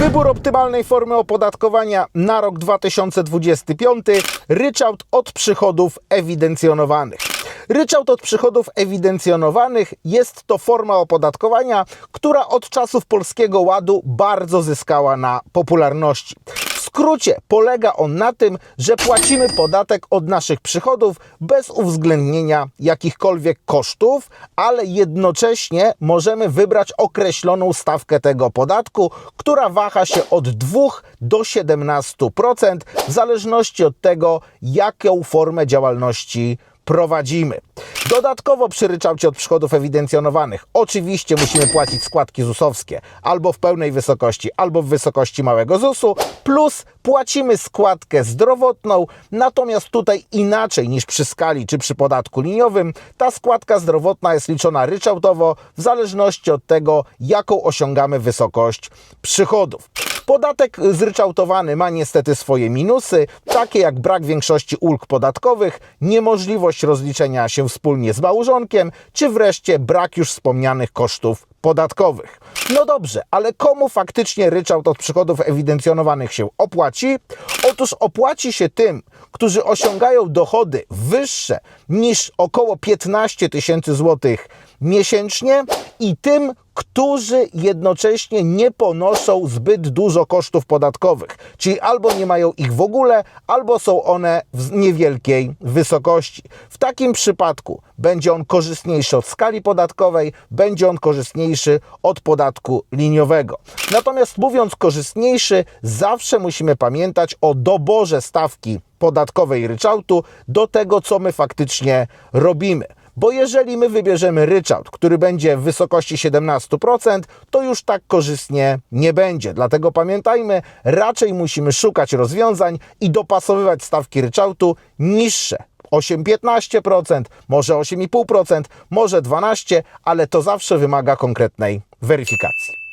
Wybór optymalnej formy opodatkowania na rok 2025. Ryczałt od przychodów ewidencjonowanych. Ryczałt od przychodów ewidencjonowanych jest to forma opodatkowania, która od czasów Polskiego Ładu bardzo zyskała na popularności. Skrócie polega on na tym, że płacimy podatek od naszych przychodów bez uwzględnienia jakichkolwiek kosztów, ale jednocześnie możemy wybrać określoną stawkę tego podatku, która waha się od 2 do 17% w zależności od tego, jaką formę działalności prowadzimy. Dodatkowo przy ryczałcie od przychodów ewidencjonowanych oczywiście musimy płacić składki ZUS-owskie albo w pełnej wysokości, albo w wysokości małego ZUS-u, plus płacimy składkę zdrowotną, natomiast tutaj inaczej niż przy skali czy przy podatku liniowym, ta składka zdrowotna jest liczona ryczałtowo w zależności od tego, jaką osiągamy wysokość przychodów. Podatek zryczałtowany ma niestety swoje minusy, takie jak brak większości ulg podatkowych, niemożliwość rozliczenia się wspólnie z małżonkiem, czy wreszcie brak już wspomnianych kosztów podatkowych. No dobrze, ale komu faktycznie ryczałt od przychodów ewidencjonowanych się opłaci? Otóż opłaci się tym, którzy osiągają dochody wyższe niż około 15 tysięcy złotych miesięcznie i tym, którzy jednocześnie nie ponoszą zbyt dużo kosztów podatkowych, czyli albo nie mają ich w ogóle, albo są one w niewielkiej wysokości. W takim przypadku będzie on korzystniejszy od skali podatkowej, będzie on korzystniejszy od podatku liniowego. Natomiast mówiąc korzystniejszy, zawsze musimy pamiętać o doborze stawki podatkowej ryczałtu do tego, co my faktycznie robimy. Bo jeżeli my wybierzemy ryczałt, który będzie w wysokości 17%, to już tak korzystnie nie będzie. Dlatego pamiętajmy, raczej musimy szukać rozwiązań i dopasowywać stawki ryczałtu niższe. 8-15%, może 8,5%, może 12%, ale to zawsze wymaga konkretnej weryfikacji.